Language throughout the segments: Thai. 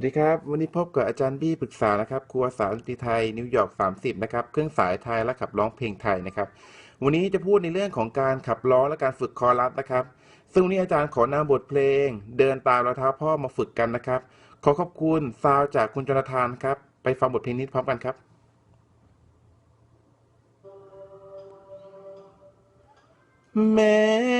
สวัสดีครับ วันนี้พบกับอาจารย์บี้ปรึกษานะครับครูภาษาดนตรีไทยนิวยอร์ก30นะครับเครื่องสายไทยและขับร้องเพลงไทยนะครับ วันนี้จะพูดในเรื่องของการขับร้องและการฝึกคอรัสนะครับ ซึ่งวันนี้อาจารย์ขอนำบทเพลง เดินตามรอยเท้าพ่อมาฝึกกันนะครับ ขอขอบคุณซาวจากคุณจนทานครับ ไปฟังบทเพลงนี้พร้อมกันครับแม้น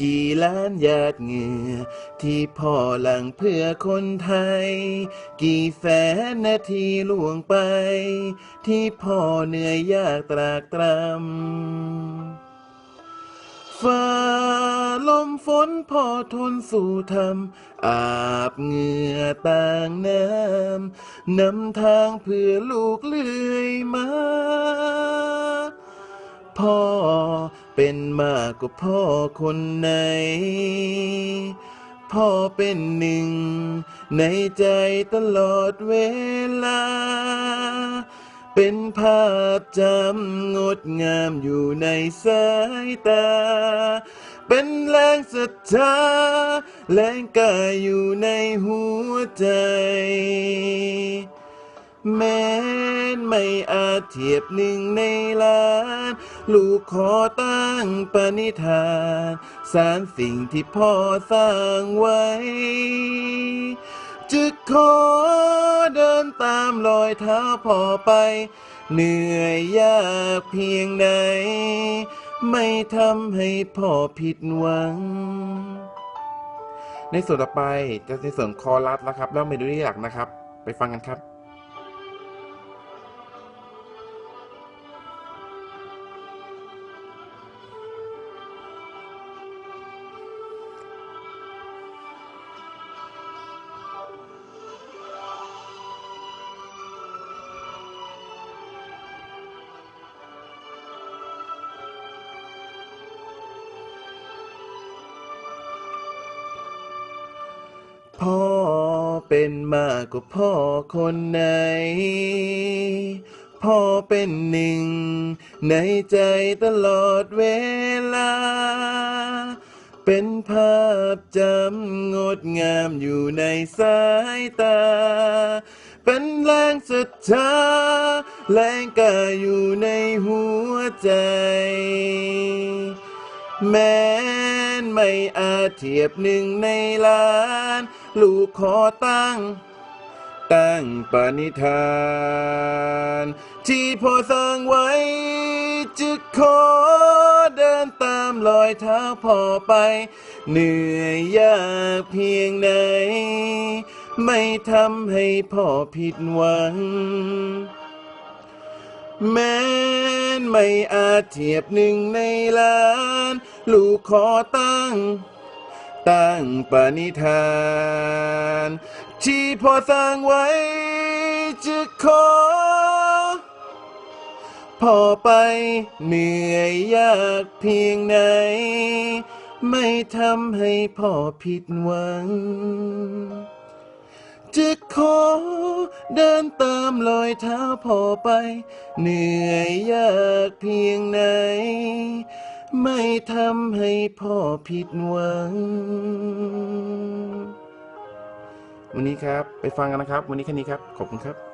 กี่ล้านหยาดเหงื่อ ที่พ่อหลังเพื่อคนไทย กี่แสนนาทีล่วงไป ที่พ่อเหนื่อยยากตรากตรำฝ่าลมฝนพ่อทนสู่ทำอาบเหงื่อต่างน้ำนำทางเพื่อลูกเลื่อยมา พ่อ เป็นมากกว่าพ่อคนไหน พ่อเป็นหนึ่ง ในใจตลอดเวลา เป็นภาพจำงดงามอยู่ในสายตา เป็นแรงศรัทธาแรงกายอยู่ในหัวใจ แม้ นไม่อาจเทียบหนึ่งในล้าน ลูกขอตั้งปณิธาน สารสิ่งที่พ่อสร้างไว้จึกขอเดินตามรอยเท้าพ่อไป เหนื่อยยากเพียงใด ไม่ทำให้พ่อผิดหวังในส่วนต่อไปจะในส่วนคอรัสนะครับ แล้วเมโลดี้หลักนะครับ ไปฟังกันครับ พ่อเป็นมากกว่าพ่อคนไหน พ่อเป็นหนึ่ง ในใจตลอดเวลา เป็นภาพจำงดงามอยู่ในสายตา เป็นแรงศรัทธาแรงกายอยู่ในหัวใจ แม้ ไม่อาจเทียบหนึ่งในล้าน ลูกขอตั้ง ตั้งปณิธาน ที่พ่อสร้างไว้จึกขอเดินตามรอยเท้าพ่อไป เหนื่อยยากเพียงไหน ไม่ทำให้พ่อผิดหวัง แม้นไม่อาจเทียบหนึ่งในล้าน ลูกขอตั้ง ตั้งปณิธาน ที่พ่อสร้างไว้จะขอพ่อไปเหนื่อยยากเพียงไหน ไม่ทำให้พ่อผิดหวัง จะขอเดินตามรอยเท้าพ่อไป เหนื่อยยากเพียงไหน ไม่ทำให้พ่อผิดหวัง วันนี้ครับ ไปฟังกันนะครับ วันนี้แค่นี้ครับ ขอบคุณครับ